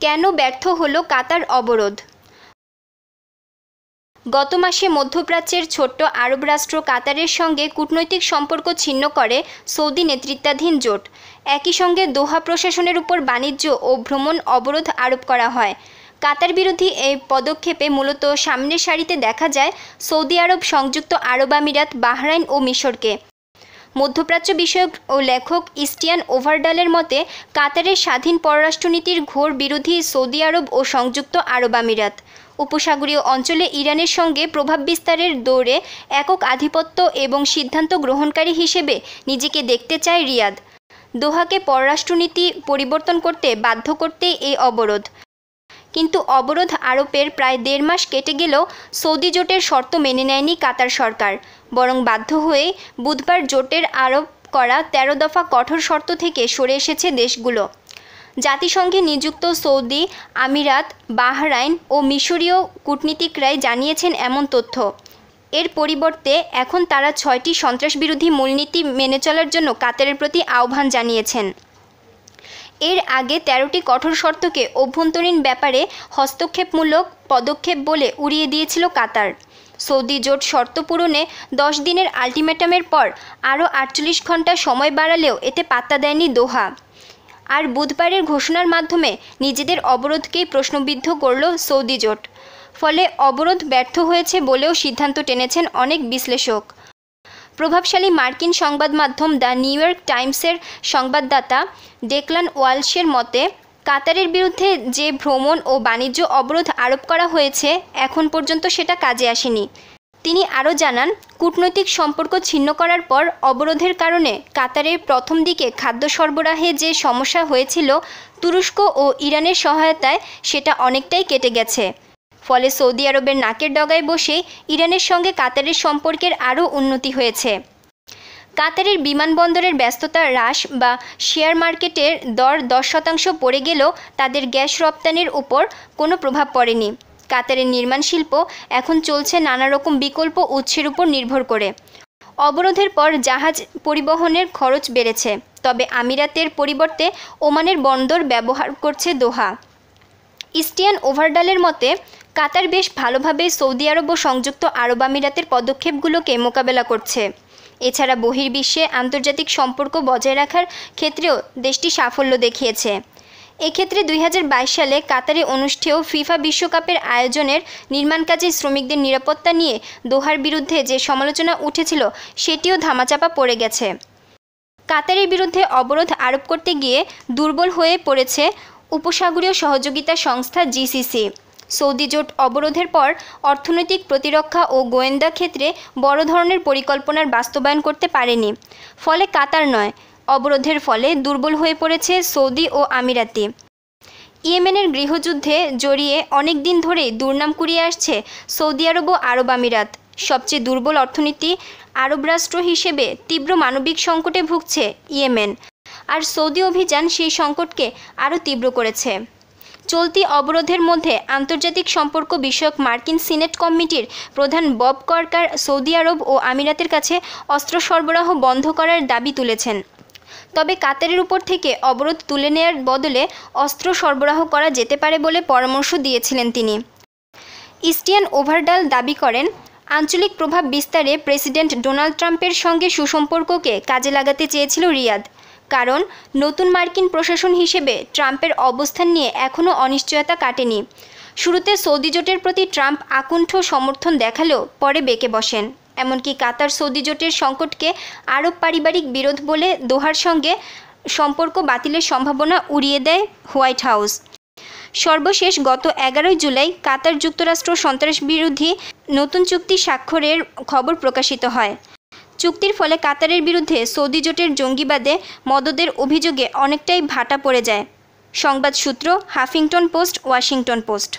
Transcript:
কেন ব্যর্থ হল কাতার অবরোধ? গত মাসে মধ্যপ্রাচ্যের ছোট্ট আরব রাষ্ট্র কাতারের সঙ্গে কূটনৈতিক সম্পর্ক ছিন্ন করে সৌদি নেতৃত্বাধীন জোট। একই সঙ্গে দোহা প্রশাসনের উপর বাণিজ্য ও ভ্রমণ অবরোধ আরোপ করা হয়। কাতার বিরোধী এই পদক্ষেপে মূলত সামনের সারিতে দেখা যায় সৌদি আরব সংযুক্ত আরব আমিরাত, বাহরাইন ও মিশরকে। মধ্যপ্রাচ্য বিষয়ক ও লেখক ইস্টিয়ান ওভারডালের মতে, কাতারের স্বাধীন পররাষ্ট্রনীতির ঘোর বিরোধী সৌদি আরব ও সংযুক্ত আরব আমিরাত। উপসাগরীয় অঞ্চলে ইরানের সঙ্গে প্রভাব বিস্তারের দৌড়ে একক আধিপত্য এবং সিদ্ধান্ত গ্রহণকারী হিসেবে নিজেকে দেখতে চায় রিয়াদ। দোহাকে পররাষ্ট্রনীতি পরিবর্তন করতে বাধ্য করতে এই অবরোধ। কিন্তু অবরোধ আরোপের প্রায় দেড় মাস কেটে গেলেও সৌদি জোটের শর্ত মেনে নেয়নি কাতার সরকার। বরং বাধ্য হয়ে বুধবার জোটের আরোপ করা তেরো দফা কঠোর শর্ত থেকে সরে এসেছে দেশগুলো। জাতিসংঘে নিযুক্ত সৌদি আমিরাত, বাহরাইন ও মিশরীয় কূটনীতিকরাই জানিয়েছেন এমন তথ্য। এর পরিবর্তে এখন তারা ছয়টি সন্ত্রাসবিরোধী মূলনীতি মেনে চলার জন্য কাতারের প্রতি আহ্বান জানিয়েছেন। এর আগে তেরোটি কঠোর শর্তকে অভ্যন্তরীণ ব্যাপারে হস্তক্ষেপমূলক পদক্ষেপ বলে উড়িয়ে দিয়েছিল কাতার। সৌদি জোট শর্ত পূরণে দশ দিনের আলটিমেটামের পর আরও আটচল্লিশ ঘণ্টা সময় বাড়ালেও এতে পাত্তা দেয়নি দোহা। আর বুধবারের ঘোষণার মাধ্যমে নিজেদের অবরোধকেই প্রশ্নবিদ্ধ করল সৌদি জোট। ফলে অবরোধ ব্যর্থ হয়েছে বলেও সিদ্ধান্ত টেনেছেন অনেক বিশ্লেষক। প্রভাবশালী মার্কিন সংবাদ মাধ্যম দ্য নিউ ইয়র্ক টাইমসের সংবাদদাতা ডেকলান ওয়ালসের মতে, কাতারের বিরুদ্ধে যে ভ্রমণ ও বাণিজ্য অবরোধ আরোপ করা হয়েছে, এখন পর্যন্ত সেটা কাজে আসেনি। তিনি আরও জানান, কূটনৈতিক সম্পর্ক ছিন্ন করার পর অবরোধের কারণে কাতারের প্রথম দিকে খাদ্য সরবরাহে যে সমস্যা হয়েছিল তুরস্ক ও ইরানের সহায়তায় সেটা অনেকটাই কেটে গেছে। ফলে সৌদি আরবের নাকের ডগায় বসে ইরানের সঙ্গে কাতারের সম্পর্কের আরও উন্নতি হয়েছে। কাতারের বিমানবন্দরের ব্যস্ততা হ্রাস বা শেয়ার মার্কেটের দর দশ শতাংশ পড়ে গেলেও তাদের গ্যাস রপ্তানির উপর কোনো প্রভাব পড়েনি। কাতারের নির্মাণ শিল্প এখন চলছে নানা রকম বিকল্প উৎসের উপর নির্ভর করে। অবরোধের পর জাহাজ পরিবহনের খরচ বেড়েছে, তবে আমিরাতের পরিবর্তে ওমানের বন্দর ব্যবহার করছে দোহা। ইস্টিয়ান ওভারডালের মতে কাতার বেশ ভালোভাবে সৌদি আরব ও সংযুক্ত আরব আমিরাতের পদক্ষেপগুলোকে মোকাবেলা করছে। এছাড়া বহির্বিশ্বে আন্তর্জাতিক সম্পর্ক বজায় রাখার ক্ষেত্রেও দেশটি সাফল্য দেখিয়েছে। এক্ষেত্রে দুই হাজার বাইশ সালে কাতারে অনুষ্ঠেয় ফিফা বিশ্বকাপের আয়োজনের নির্মাণ কাজে শ্রমিকদের নিরাপত্তা নিয়ে দোহার বিরুদ্ধে যে সমালোচনা উঠেছিল, সেটিও ধামাচাপা পড়ে গেছে। কাতারের বিরুদ্ধে অবরোধ আরোপ করতে গিয়ে দুর্বল হয়ে পড়েছে উপসাগরীয় সহযোগিতা সংস্থা জিসিসি। সৌদি জোট অবরোধের পর অর্থনৈতিক প্রতিরক্ষা ও গোয়েন্দা ক্ষেত্রে বড় ধরনের পরিকল্পনার বাস্তবায়ন করতে পারেনি। ফলে কাতার নয়, অবরোধের ফলে দুর্বল হয়ে পড়েছে সৌদি ও আমিরাতি। ইয়েমেনের গৃহযুদ্ধে জড়িয়ে অনেক দিন ধরেই দুর্নাম কুড়িয়ে আসছে সৌদি আরব ও আরব আমিরাত। সবচেয়ে দুর্বল অর্থনীতি আরব রাষ্ট্র হিসেবে তীব্র মানবিক সংকটে ভুগছে ইয়েমেন। আর সৌদি অভিযান সেই সংকটকে আরও তীব্র করেছে। চলতি অবরোধের মধ্যে আন্তর্জাতিক সম্পর্ক বিষয়ক মার্কিন সিনেট কমিটির প্রধান বব কর্কার সৌদি আরব ও আমিরাতের কাছে অস্ত্র সরবরাহ বন্ধ করার দাবি তুলেছেন। তবে কাতারের উপর থেকে অবরোধ তুলে নেয়ার বদলে অস্ত্র সরবরাহ করা যেতে পারে বলে পরামর্শ দিয়েছিলেন তিনি। ইস্টিয়ান ওভারডাল দাবি করেন, আঞ্চলিক প্রভাব বিস্তারে প্রেসিডেন্ট ডোনাল্ড ট্রাম্পের সঙ্গে সুসম্পর্ককে কাজে লাগাতে চেয়েছিল রিয়াদ। কারণ নতুন মার্কিন প্রশাসন হিসেবে ট্রাম্পের অবস্থান নিয়ে এখনও অনিশ্চয়তা কাটেনি। শুরুতে সৌদি জোটের প্রতি ট্রাম্প আকুণ্ঠ সমর্থন দেখালেও পরে বেঁকে বসেন। এমনকি কাতার সৌদি জোটের সংকটকে আরব পারিবারিক বিরোধ বলে দোহার সঙ্গে সম্পর্ক বাতিলের সম্ভাবনা উড়িয়ে দেয় হোয়াইট হাউস। সর্বশেষ গত এগারোই জুলাই কাতার যুক্তরাষ্ট্র সন্ত্রাস বিরোধী নতুন চুক্তি স্বাক্ষরের খবর প্রকাশিত হয়। চুক্তির ফলে কাতারের বিরুদ্ধে সৌদি জোটের জঙ্গিবাদে মদদের অভিযোগে অনেকটাই ভাটা পড়ে যায়। সংবাদ সূত্র, হাফিংটন পোস্ট, ওয়াশিংটন পোস্ট।